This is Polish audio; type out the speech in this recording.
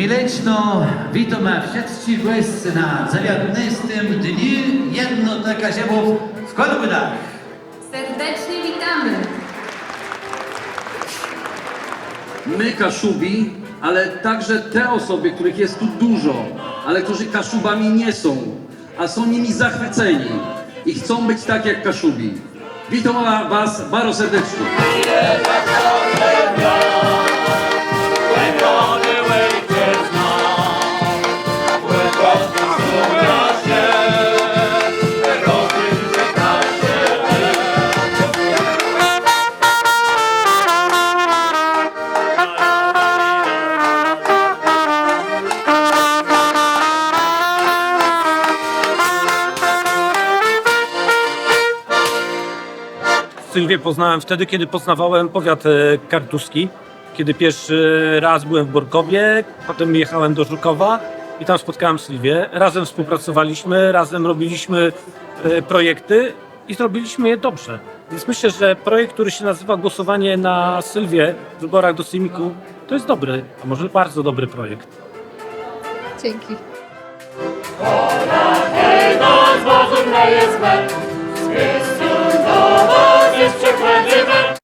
Mileczno, witamy wszystkich gości na 19 dniu Jednotaka Ziemów w Kolbydach. Serdecznie witamy. My Kaszubi, ale także te osoby, których jest tu dużo, ale którzy Kaszubami nie są, a są nimi zachwyceni i chcą być tak jak Kaszubi. Witam Was bardzo serdecznie. Sylwię poznałem wtedy, kiedy poznawałem powiat e, kartuski. Kiedy pierwszy raz byłem w Borkowie, potem jechałem do Żukowa i tam spotkałem Sylwię. Razem współpracowaliśmy, razem robiliśmy e, projekty i zrobiliśmy je dobrze. Więc myślę, że projekt, który się nazywa Głosowanie na Sylwię w wyborach do Sejmiku, to jest dobry, a może bardzo dobry projekt. Dzięki.